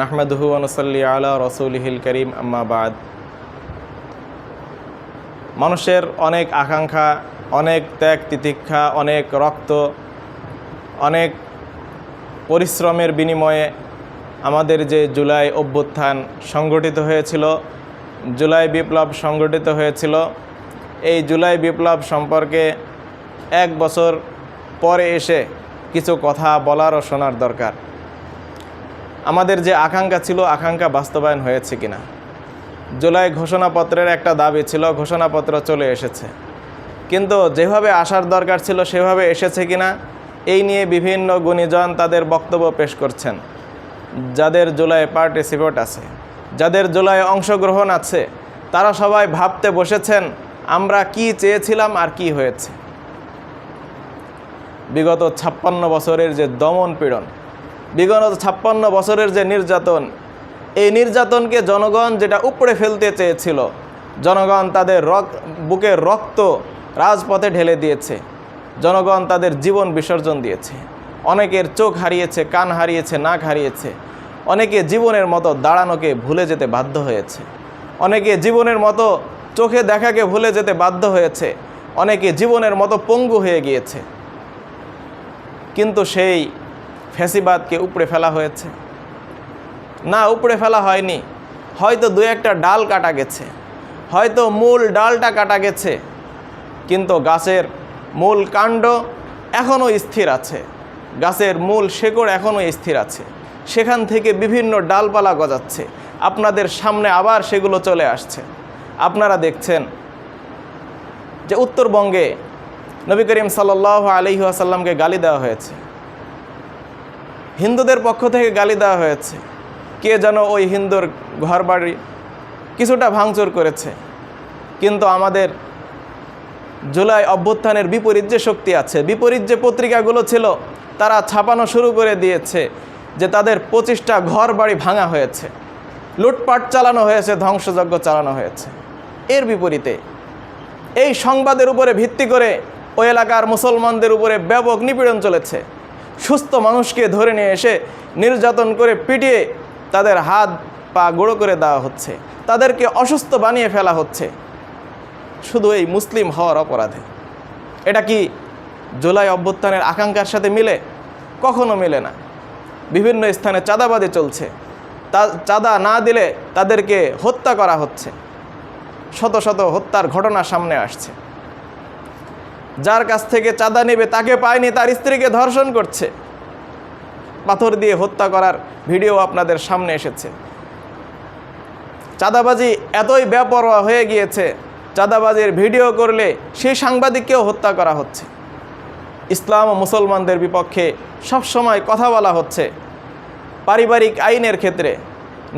নাহমেদহু অনুসল্লি আলা রসুলহিল করিম আম্মাবাদ মানুষের অনেক আকাঙ্ক্ষা, অনেক ত্যাগ তিতিক্ষা, অনেক রক্ত, অনেক পরিশ্রমের বিনিময়ে আমাদের যে জুলাই অভ্যুত্থান সংগঠিত হয়েছিল, জুলাই বিপ্লব সংগঠিত হয়েছিল, এই জুলাই বিপ্লব সম্পর্কে এক বছর পরে এসে কিছু কথা বলার ও শোনার দরকার। আমাদের যে আকাঙ্ক্ষা ছিল, আকাঙ্ক্ষা বাস্তবায়ন হয়েছে কিনা? জুলাই ঘোষণাপত্রের একটা দাবি ছিল, ঘোষণাপত্র চলে এসেছে। কিন্তু যেভাবে আসার দরকার ছিল, সেভাবে এসেছে কিনা, এই নিয়ে বিভিন্ন গুণীজন তাদের বক্তব্য পেশ করছেন। যাদের জুলাই পার্টিসিপেট আছে, যাদের জুলাই অংশগ্রহণ আছে, তারা সবাই ভাবতে বসেছেন, আমরা কি চেয়েছিলাম আর কি হয়েছে। বিগত ছাপ্পান্ন বছরের যে দমন পীড়ন বিগত ছাপ্পান্ন বছরের যে নির্যাতন, এই নির্যাতনকে জনগণ যেটা উপড়ে ফেলতে চেয়েছিল, জনগণ তাদের রক বুকের রক্ত রাজপথে ঢেলে দিয়েছে, জনগণ তাদের জীবন বিসর্জন দিয়েছে। অনেকের চোখ হারিয়েছে, কান হারিয়েছে, নাক হারিয়েছে, অনেকে জীবনের মতো দাঁড়ানোকে ভুলে যেতে বাধ্য হয়েছে, অনেকে জীবনের মতো চোখে দেখাকে ভুলে যেতে বাধ্য হয়েছে, অনেকে জীবনের মতো পঙ্গু হয়ে গিয়েছে। কিন্তু সেই ফ্যাসিবাদকে উপড়ে ফেলা হয়েছে। না, উপড়ে ফেলা হয়নি। হয়তো দু একটা ডাল কাটা গেছে। হয়তো মূল ডালটা কাটা গেছে। কিন্তু গাছের মূল কাণ্ড এখনও স্থির আছে। গাছের মূল শেকড় এখনও স্থির আছে। সেখান থেকে বিভিন্ন ডালপালা গজাচ্ছে। আপনাদের সামনে আবার সেগুলো চলে আসছে। আপনারা দেখছেন যে উত্তরবঙ্গে নবী করিম সাল্লাহ আলহি আসাল্লামকে গালি দেওয়া হয়েছে। হিন্দুদের পক্ষ থেকে গালি দেওয়া হয়েছে। কে যেন ওই হিন্দুর ঘর বাড়ি কিছুটা ভাঙচুর করেছে। কিন্তু আমাদের জুলাই অভ্যুত্থানের বিপরীত যে শক্তি আছে, বিপরীত যে পত্রিকাগুলো ছিল, তারা ছাপানো শুরু করে দিয়েছে যে তাদের পঁচিশটা ঘর বাড়ি ভাঙা হয়েছে। লুটপাট চালানো হয়েছে, ধ্বংসযজ্ঞ চালানো হয়েছে। এর বিপরীতে এই সংবাদের উপরে ভিত্তি করে ওই এলাকার মুসলমানদের উপরে ব্যাপক নিপীড়ন চলেছে। সুস্থ মানুষকে ধরে নিয়ে এসে নির্যাতন করে পিটিয়ে তাদের হাত পা গুঁড়ো করে দেওয়া হচ্ছে। তাদেরকে অসুস্থ বানিয়ে ফেলা হচ্ছে। শুধু এই মুসলিম হওয়ার অপরাধে। এটা কি জুলাই অভ্যুত্থানের আকাঙ্ক্ষার সাথে মিলে? কখনো মিলে না। বিভিন্ন স্থানে চাঁদাবাদি চলছে। তা, চাঁদা না দিলে তাদেরকে হত্যা করা হচ্ছে। শত শত হত্যার ঘটনা সামনে আসছে। যার কাছ থেকে চাঁদা নেবে তাকে পায়নি, তার স্ত্রীকে ধর্ষণ করছে। পাথর দিয়ে হত্যা করার ভিডিও আপনাদের সামনে এসেছে। চাঁদাবাজি এতই বেপরোয়া হয়ে গিয়েছে, চাঁদাবাজির ভিডিও করলে সেই সাংবাদিককেও হত্যা করা হচ্ছে। ইসলাম ও মুসলমানদের বিপক্ষে সবসময় কথা বলা হচ্ছে পারিবারিক আইনের ক্ষেত্রে।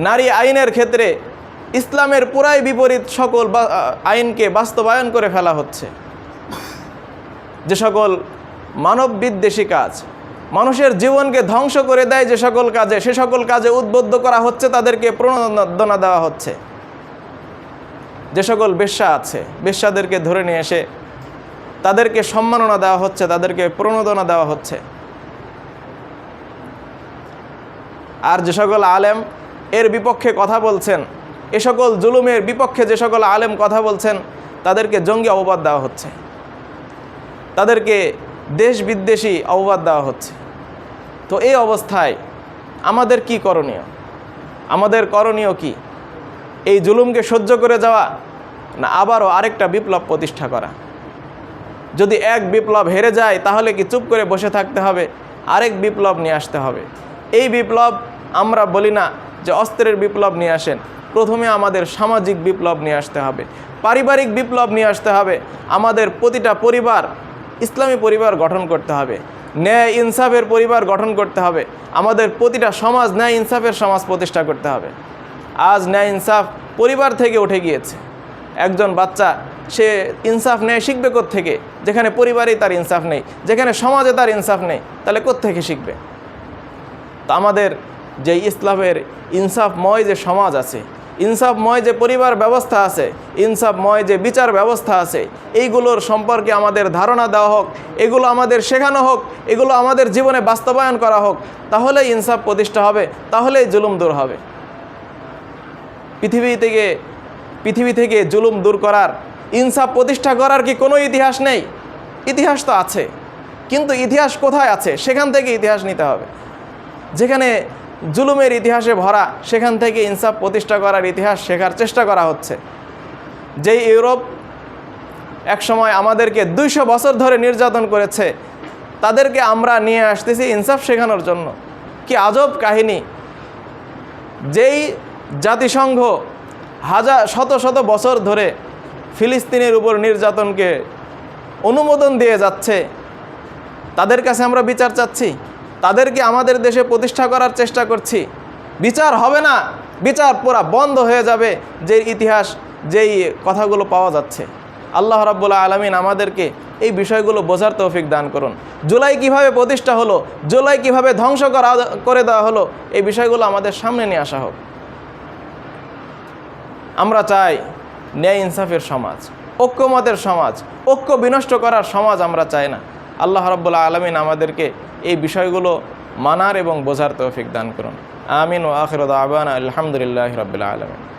নারী আইনের ক্ষেত্রে ইসলামের পুরাই বিপরীত সকল আইনকে বাস্তবায়ন করে ফেলা হচ্ছে। যে সকল মানব বিদ্বেষী কাজ মানুষের জীবনকে ধ্বংস করে দেয় যে সকল কাজে, সে সকল কাজে উদ্বুদ্ধ করা হচ্ছে, তাদেরকে প্রণোদনা দেওয়া হচ্ছে। যে সকল বেশ্যা আছে, বেশ্যাদেরকে ধরে নিয়ে এসে তাদেরকে সম্মাননা দেওয়া হচ্ছে, তাদেরকে প্রণোদনা দেওয়া হচ্ছে। আর যে সকল আলেম এর বিপক্ষে কথা বলছেন, এ সকল জুলুমের বিপক্ষে যে সকল আলেম কথা বলছেন, তাদেরকে জঙ্গি অপবাদ দেওয়া হচ্ছে। তাদেরকে দেশ বিদ্বেষী অপবাদ দেওয়া হচ্ছে। তো এই অবস্থায় আমাদের কি করণীয়? আমাদের করণীয় কি? এই জুলুমকে সহ্য করে যাওয়া না আবারও আরেকটা বিপ্লব প্রতিষ্ঠা করা? যদি এক বিপ্লব হেরে যায়, তাহলে কি চুপ করে বসে থাকতে হবে? আরেক বিপ্লব নিয়ে আসতে হবে। এই বিপ্লব আমরা বলি না যে অস্ত্রের বিপ্লব নিয়ে আসেন। প্রথমে আমাদের সামাজিক বিপ্লব নিয়ে আসতে হবে। পারিবারিক বিপ্লব নিয়ে আসতে হবে। আমাদের প্রতিটা পরিবার ইসলামী পরিবার গঠন করতে হবে। ন্যায় ইনসাফের পরিবার গঠন করতে হবে। আমাদের প্রতিটা সমাজ ন্যায় ইনসাফের সমাজ প্রতিষ্ঠা করতে হবে। আজ ন্যায় ইনসাফ পরিবার থেকে উঠে গিয়েছে। একজন বাচ্চা, সে ইনসাফ নেয় শিখবে থেকে যেখানে পরিবারেই তার ইনসাফ নেই, যেখানে সমাজে তার ইনসাফ নেই, তাহলে থেকে শিখবে? তো আমাদের যে ইসলামের ইনসাফময় যে সমাজ আছে ইনসাফময় যে পরিবার ব্যবস্থা আছে, ইনসাফময় যে বিচার ব্যবস্থা আছে, এইগুলোর সম্পর্কে আমাদের ধারণা দেওয়া হোক, এগুলো আমাদের শেখানো হোক, এগুলো আমাদের জীবনে বাস্তবায়ন করা হোক তাহলে ইনসাফ প্রতিষ্ঠা হবে, তাহলেই জুলুম দূর হবে। পৃথিবী থেকে পৃথিবী থেকে জুলুম দূর করার, ইনসাফ প্রতিষ্ঠা করার কি কোনো ইতিহাস নেই? ইতিহাস তো আছে, কিন্তু ইতিহাস কোথায় আছে? সেখান থেকে ইতিহাস নিতে হবে। যেখানে জুলুমের ইতিহাসে ভরা, সেখান থেকে ইনসাফ প্রতিষ্ঠা করার ইতিহাস শেখার চেষ্টা করা হচ্ছে। যেই ইউরোপ একসময় আমাদেরকে দুইশো বছর ধরে নির্যাতন করেছে, তাদেরকে আমরা নিয়ে আসতেছি ইনসাফ শেখানোর জন্য। কি আজব কাহিনী! যেই জাতিসংঘ হাজার, শত শত বছর ধরে ফিলিস্তিনের উপর নির্যাতনকে অনুমোদন দিয়ে যাচ্ছে, তাদের কাছে আমরা বিচার চাচ্ছি। তাদেরকে আমাদের দেশে প্রতিষ্ঠা করার চেষ্টা করছি। বিচার হবে না। বিচার পুরা বন্ধ হয়ে যাবে যে ইতিহাস, যেই কথাগুলো পাওয়া যাচ্ছে। আল্লাহ রাব্বুল্লাহ আলমিন আমাদেরকে এই বিষয়গুলো বোঝার তৌফিক দান করুন। জুলাই কীভাবে প্রতিষ্ঠা হলো, জুলাই কীভাবে ধ্বংস করা, করে দেওয়া হলো, এই বিষয়গুলো আমাদের সামনে নিয়ে আসা হোক। আমরা চাই ন্যায় ইনসাফের সমাজ, ঐক্যমতের সমাজ, ঐক্য বিনষ্ট করার সমাজ আমরা চাই না। আল্লাহ রব্বুল্লাহ আলমিন আমাদেরকে এই বিষয়গুলো মানার এবং বোঝার তৌফিক দান করুন। আমিন ও আখির আবান আলহামদুলিল্লাহ রবিল্লা আলমিন।